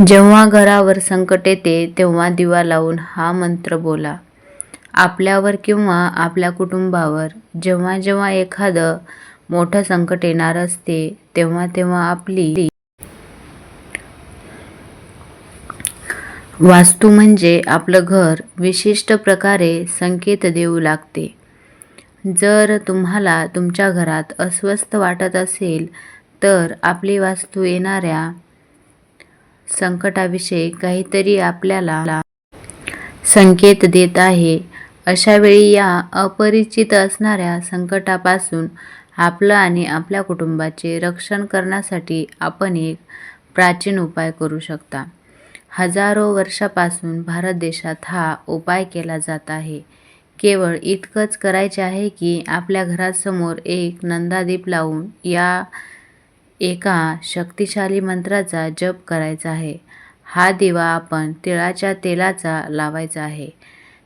जेव्हा घरावर संकट येते तेव्हा दिवा लावून हा मंत्र बोला. आपल्यावर किंवा आपल्या कुटुंबावर जेव्हा जेव्हा एखादं मोठं संकट येणार असते तेव्हा तेव्हा आपली वास्तू म्हणजे आपलं घर विशिष्ट प्रकारे संकेत देऊ लागते. जर तुम्हाला तुमच्या घरात अस्वस्थ वाटत असेल तर आपली वास्तू येणाऱ्या संकटाविषयी काहीतरी आपल्याला संकेत देत आहे. अशा वेळी या अपरिचित असणाऱ्या संकटापासून आपलं आणि आपल्या कुटुंबाचे रक्षण करण्यासाठी आपण एक प्राचीन उपाय करू शकता. हजारो वर्षापासून भारत देशात हा उपाय केला जात आहे. केवळ इतकंच करायचे आहे की आपल्या घरासमोर एक नंदादीप लावून या एका शक्तिशाली मंत्राचा जप करायचा आहे. हा दिवा आपण तिळाच्या तेलाचा लावायचा आहे.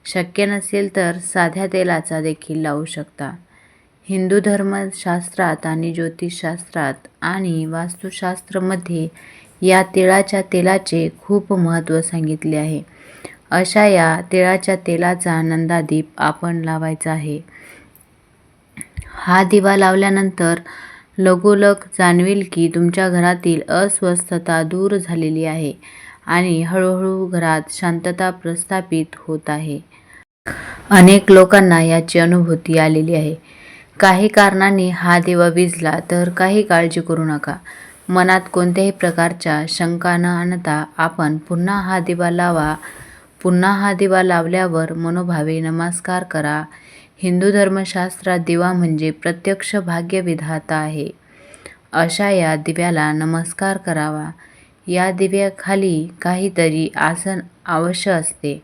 शक्य नसेल तर साध्या तेलाचा देखील लावू शकता. हिंदू धर्मशास्त्रात आणि ज्योतिषशास्त्रात आणि वास्तुशास्त्रामध्ये या तिळाच्या तेलाचे खूप महत्त्व सांगितले आहे. अशा या तिळाच्या तेलाचा नंदादीप आपण लावायचा आहे. हा दिवा लावल्यानंतर लगोलग जाणवेल की तुमच्या घरातील अस्वस्थता दूर झालेली आहे आणि हळूहळू घरात शांतता प्रस्थापित होत आहे. अनेक लोकांना याची अनुभूती आलेली आहे. काही कारणांनी हा दिवा विजला तर काही काळजी करू नका. मनात कोणत्याही प्रकारच्या शंका न आणता आपण पुन्हा हा दिवा लावा. पुन्हा हा दिवा लावल्यावर मनोभावे नमस्कार करा. हिंदू धर्मशास्त्रात दिवा म्हणजे प्रत्यक्ष भाग्यविधाता आहे. अशा या दिव्याला नमस्कार करावा. या दिव्याखाली काहीतरी आसन अवश्य असते.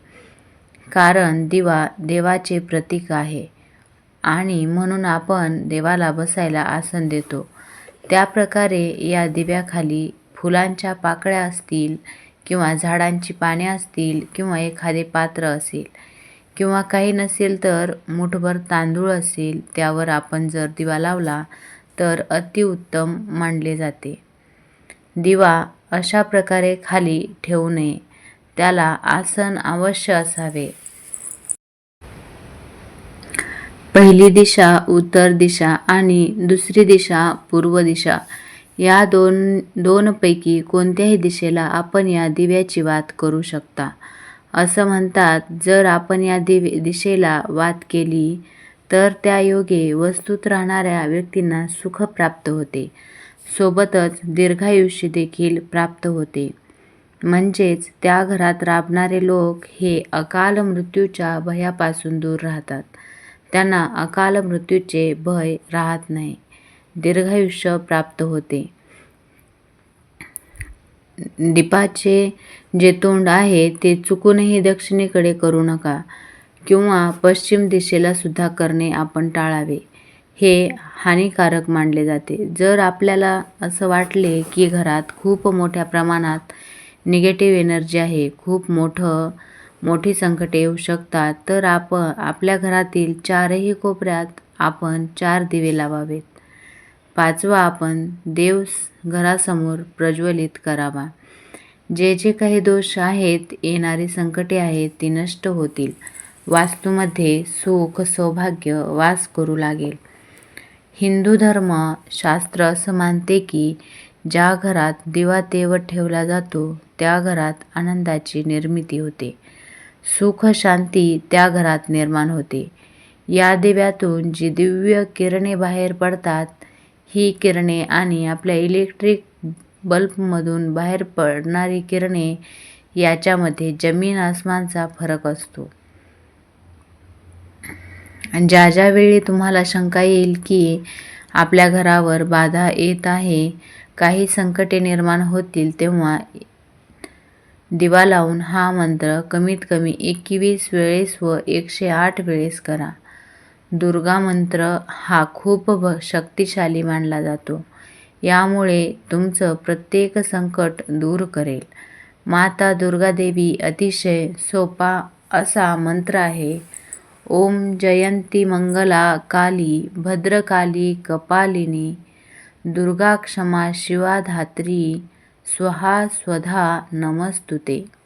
कारण दिवा देवाचे प्रतीक आहे आणि म्हणून आपण देवाला बसायला आसन देतो. त्या प्रकारे या दिव्याखाली फुलांच्या पाकळ्या असतील किंवा झाडांची पाने असतील किंवा एखादे पात्र असेल किंवा काही नसेल तर मुठभर तांदूळ असेल त्यावर आपण जर दिवा लावला तर अतिउत्तम मानले जाते. दिवा अशा प्रकारे खाली ठेवू नये. त्याला आसन अवश्य असावे. पहिली दिशा उत्तर दिशा आणि दुसरी दिशा पूर्व दिशा. या दोन दोनपैकी कोणत्याही दिशेला आपण या दिव्याची वात करू शकता. असं म्हणतात जर आपण या दिवे दिशेला वात केली तर त्या योगे वस्तूत राहणाऱ्या व्यक्तींना सुख प्राप्त होते. सोबतच दीर्घायुष्य देखील प्राप्त होते. म्हणजेच त्या घरात राबणारे लोक हे अकाल मृत्यूच्या भयापासून दूर राहतात. त्यांना अकाल मृत्यूचे भय राहत नाही. दीर्घायुष्य प्राप्त होते. दीपाचे जे तोंड आहे ते चुकूनही दक्षिणेकडे करू नका किंवा पश्चिम दिशेला सुद्धा करणे आपण टाळावे. हे हानिकारक मानले जाते. जर आपल्याला असं वाटले की घरात खूप मोठ्या प्रमाणात निगेटिव्ह एनर्जी आहे खूप मोठं मोठी संकटे येऊ शकतात तर आपण आपल्या घरातील चारही कोपऱ्यात आपण चार दिवे लावावेत. पाचवा आपण देव घरासमोर प्रज्वलित करावा. जे जे काही दोष आहेत येणारी संकटे आहेत ती नष्ट होतील. वास्तूमध्ये सुख सौभाग्य वास करू लागेल. हिंदू धर्म शास्त्र असं मानते की ज्या घरात दिवा तेवत ठेवला जातो त्या घरात आनंदाची निर्मिती होते. सुख शांती त्या घरात निर्माण होते. या दिव्यातून जी दिव्य किरणे बाहेर पडतात ही किरणे आणि आपल्या इलेक्ट्रिक बल्बमधून बाहेर पडणारी किरणे याच्यामध्ये जमीन आसमानचा फरक असतो. ज्या ज्यावेळी तुम्हाला शंका येईल की आपल्या घरावर बाधा येत आहे काही संकटे निर्माण होतील तेव्हा दिवा लावून हा मंत्र कमीत कमी एकवीस वेळेस व एकशे आठ वेळेस करा. दुर्गा मंत्र हा खूप भ शक्तिशाली मानला जातो. यामुळे तुमचं प्रत्येक संकट दूर करेल. माता दुर्गादेवी अतिशय सोपा असा मंत्र आहे. ओम जयंती मंगला काली भद्रकाली कपालिनी. दुर्गा क्षमा शिवाधात्री. स्वहा स्वधा नमस्तुते.